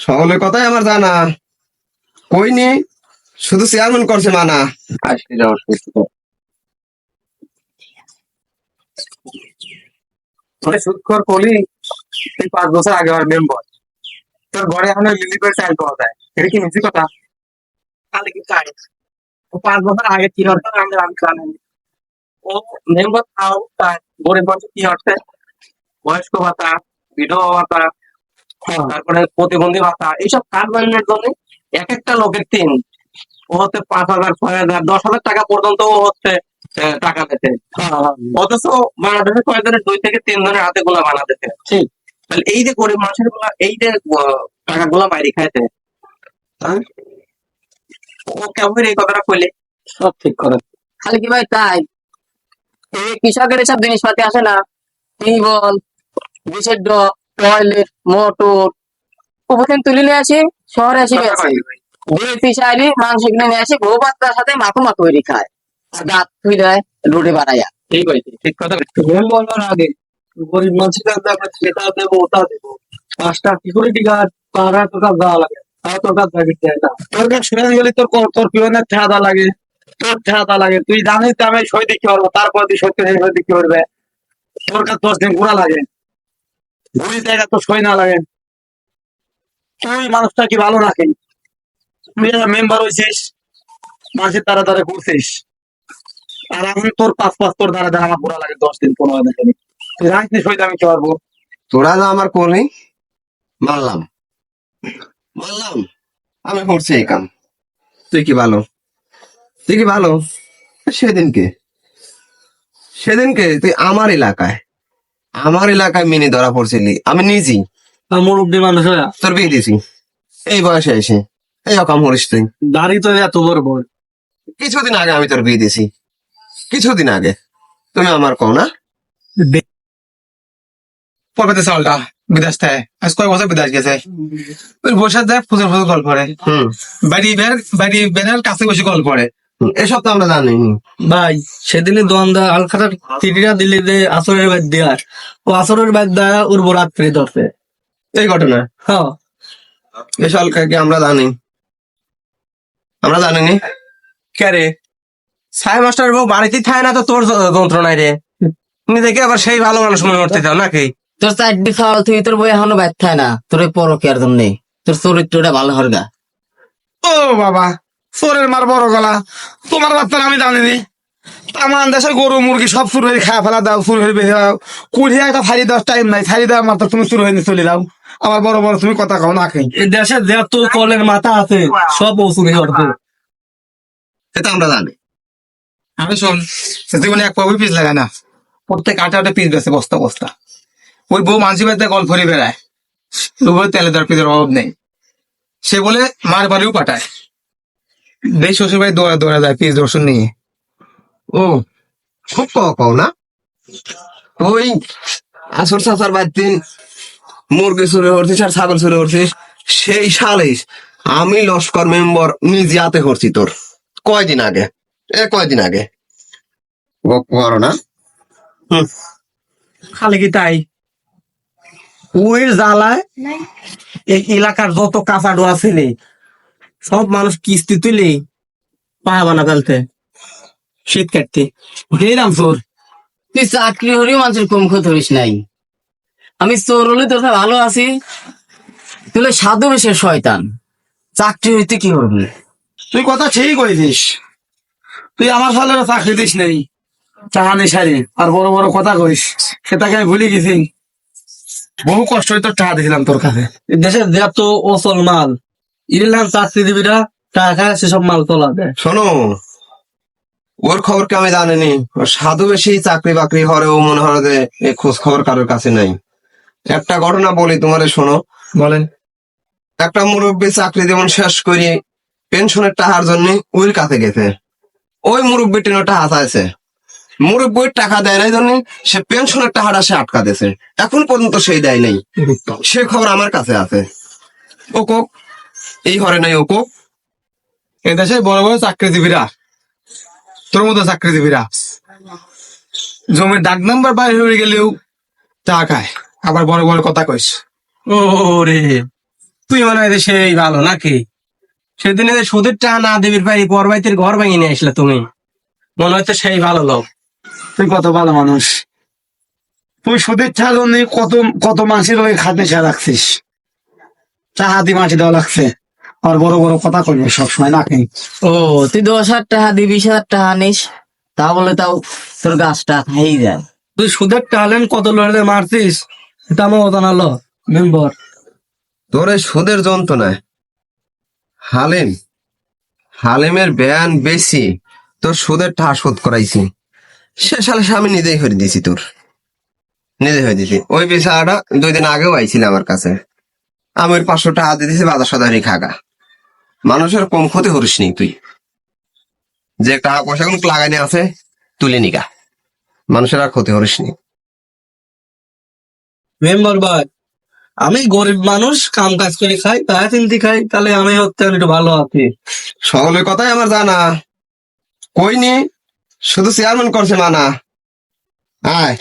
সকলের কথাই আমার জানা। কইনি শুধু চেয়ারম্যান করছে মানা। আজকে যাওয়ার সুস্থ তোরে সুৎখর কলি এই পাঁচ বছর আগে আমার মেম্বার তোর ঘরে এখন লিলি করে চাল পাওয়া যায়। এটা কি মিছি কথা? তাহলে কি চাই ও পাঁচ বছর আগে কি হতো আমি আমি জানি ও মেম্বার তাও তার গরিব মানুষ কি হচ্ছে? বয়স্ক ভাতা বিধবা ভাতা তারপরে প্রতিবন্ধী ভাতা এইসব কার্ড বানানোর জন্য এক একটা লোকের তিন। ও হচ্ছে পাঁচ হাজার ছয় হাজার দশ হাজার টাকা পর্যন্ত ও হচ্ছে টাকা দিতে। অথচ বাংলাদেশে কয়েকজনের দুই থেকে তিন জনের হাতে গুলা বানাতেছে ঠিক। তাহলে এই যে গরিব মানুষেরগুলা এই যে আহ, টাকাগুলা বাইরে খাইতে হ্যাঁ? ও কেমন এই কথাটা কইলে? সব ঠিক করে। খালি কি ভাই তাই? এই কৃষকের এসব জিনিসপাতি আসে না টিউবওয়েল বিষের ড্রপ টয়লেট মোটর ওখানে তুলে নিয়ে আসি শহরে আসি বেশি দুই পিস আইলি মাংস কিনে নিয়ে আসি বউ বাচ্চার সাথে মাখো মাখো তৈরি খায়। দাঁত থুই দেয় রুটি বাড়াইয়া। ঠিক হয়েছে ঠিক কথা বলার আগে গরিব মানুষের আমরা সেটা দেবো ওটা দেবো। পাঁচটা সিকিউরিটি গার্ড পাঁচ তোর দেওয়া লাগে তাও তোর কাছে শুনে গেলে তোর তোর পিওনের ঠাদা লাগে তোর ঠাদা লাগে। তুই জানিস তো আমি সই দিতে পারব তারপর তুই সত্যি সই দিতে পারবে তোর কাছে দশ দিন ঘোরা লাগে। ঘুরি জায়গা তো সই না লাগে। তুই মানুষটা কি ভালো রাখে তুই মেম্বার হয়েছিস, মানুষের তারা তারা করছিস আর এখন তোর পাঁচ পাঁচ তোর দ্বারা দ্বারা আমার ঘোরা লাগে, দশ দিন, পনেরো দিন তুই রাজনীতি সইতে আমি কি পারব? তোরা যা আমার করলি মানলাম মানলাম আমি করছি এই কাম। তুই কি ভালো? তুই কি ভালো? সেদিনকে। সেদিনকে তুই আমার এলাকায় আমার এলাকায় মিনি ধরা পড়ছিলি আমি নিজেই মুরব্বী মানুষ তোর বিয়ে দিছি এই বয়সে এসে। এই অকাম করিস তুই। দাড়ি তো এত বড় বড়। কিছুদিন আগে আমি তোর বিয়ে দিছি কিছুদিন আগে। তুমি আমার কও না? পরবর্তী চালটা বিদেশ থেকে। আজ কয়েক বছর বিদেশ গেছে? বসে দেয় ফুজুর ফুজুর গল্প করে। হুম। বাড়ি বের বাড়ি কাছে বসে গল্প করে। এসব তো আমরা জানি। ভাই সেদিনে দোয়ান্দা আলখাতার চিঠিটা দিলে যে আসরের বাদ দেওয়ার ও আসরের বাদ দেওয়া ওর বরাত ফিরে ধরছে। এই ঘটনা? হ্যাঁ। এসব কি আমরা জানি? আমরা জানিনি কে সাই মাস্টার বউ বাড়িতেই থাকে না তো তোর যন্ত্রণায় রে? তুমি নিজেকে আবার সেই ভালো মানুষ মনে করতে চাও নাকি? তোর চারটি খাওয়াল তুই তোর বই এখনও ব্যর্থ হয় না। তোর পরকিয়ার জন্য। তোর চরিত্রটা ভালো হরগা ও বাবা চোরের মার বড় গলা। তোমার বাচ্চারা আমি জানিনি আমার দেশের গরু মুরগি সব চুরি হয়ে খাওয়া ফেলা দাও চুরি হয়ে বেশি দাও কুড়িয়ে একটা ফাড়ি দেওয়ার টাইম নাই ফাড়ি দেওয়ার মাত্র তুমি চুরি হয়ে চলে যাও। আমার বড় বড় তুমি কথা কও না দেশে যত কলের মাথা আছে সব ওষুধে করতে সেটা আমরা জানি। আমি শোন জীবনে এক পাবই পিস লাগে না। প্রত্যেক আটে আটে পিস বেছে বস্তা বস্তা। ওই বউ মানসি বাড়িতে গল্প করে বেড়ায়। লোকের তেলে দর পিসের অভাব নেই। সে বলে মার বাড়িও পাঠায়। দেশ শ্বশুর বাড়ি দৌড়া দৌড়া যায় পিস দর্শন নিয়ে। ও খুব কও কও না? ওই আসর চাচার বাদ দিন মুরগি চুরি করছিস আর ছাগল চুরি করছিস সেই সালিস আমি লস্কর মেম্বার নিজে হাতে করছি তোর কয়দিন আগে? এ কয়দিন আগে? করো না? খালি কি তাই? ওই জ্বালায় এই এলাকার যত কাঁচা ডোয়া ছেলে সব মানুষ কিস্তি তুলে পায়া বানা ফেলতে। শীত কাটতে। গেলাম চোর। তুই চাকরি হলেও মানুষের কম ক্ষতি হইস নাই। আমি চোর হলে তোর ভালো আছি। তুই হলে সাধু বেশের শয়তান। চাকরি হইতে কি করবি? তুই কথা ঠিক কইছিস। তুই আমার সালে চাকরি দিস নেই। টাকা নেই সারি আর বড় বড় কথা কইস। সেটাকে আমি ভুলে গেছি। বহু কষ্ট হয়ে তোর টাকা দিয়েছিলাম তোর কাছে। দেশের যত অচল মাল ইরলাম চাকরিজীবীরা টাকা সেসব মাল তোলা দেয়। শোনো ওর খবর কি আমি জানিনি? সাধু বেশি চাকরি বাকরি হরেও মনে হয় যে এ খোঁজ খবর কারোর কাছে নাই। একটা ঘটনা বলি তোমারে শোনো। বলেন। একটা মুরব্বী চাকরি যেমন শেষ করে পেনশনের টাকার জন্য ওর কাছে গেছে। ওই মুরব্বী টেনে টাকা চাইছে মুরব্বীর টাকা দেয় নাই জন্য সে পেনশনের টাকাটা সে আটকা দিয়েছে। এখন পর্যন্ত সেই দেয় নাই। সে খবর আমার কাছে আছে। ও কোক এই হরে নাই ওকো। কোক দেশে বড় বড় চাকরিজীবীরা তোর মতো চাকরিজীবীরা জমির ডাক নাম্বার বাইরে হয়ে গেলেও টাকা খায় আবার বড় বড় কথা কইস। ওরে তুই মনে হয় সেই ভালো নাকি? সেদিন যে সুদের টাকা না দেবির পারি পরবাইতের ঘর ভেঙে নিয়ে আসলে তুমি। মনে হচ্ছে সেই ভালো লোক। তুই কত ভালো মানুষ। তুই সুদের নেই কত কত মাসের ওই খাতে ছাড় রাখছিস। চাহা দি মাটি দেওয়া লাগছে। আর বড় বড় কথা করবে সবসময় নাকি ও তুই দশ হাজার টাকা দিবি বিশ হাজার টাকা নিস তা বলে তাও তোর গাছটা খাই যায়। তুই সুদের ট্যালেন্ট কত লড়ে মারছিস? এটা আমার জানালো মেম্বার তোর এই সুদের যন্ত্রণায় হালিম হালিমের ব্যান বেশি তোর সুদের টাকা শোধ করাইছি। সে সালে আমি নিজেই করে দিয়েছি তোর। নিজে হয়ে দিছি। ওই বিষয়টা দুই দিন আগেও আইছিল আমার কাছে। আমি ওই পাঁচশো টাকা দিয়ে দিয়েছি বাজার সদারি খাগা। মানুষের কম ক্ষতি করিস নি তুই। যে টাকা পয়সা কোন লাগাইনি আছে তুলে নিগা মানুষের আর ক্ষতি করিস নি। মেম্বার ভাই আমি গরিব মানুষ কাম কাজ করে খাই তাই চিন্তি খাই তাহলে আমি হচ্ছে একটু ভালো আছি। সকলের কথাই আমার জানা। কইনি শুধু চেয়ারম্যান করছে মানা। আয়।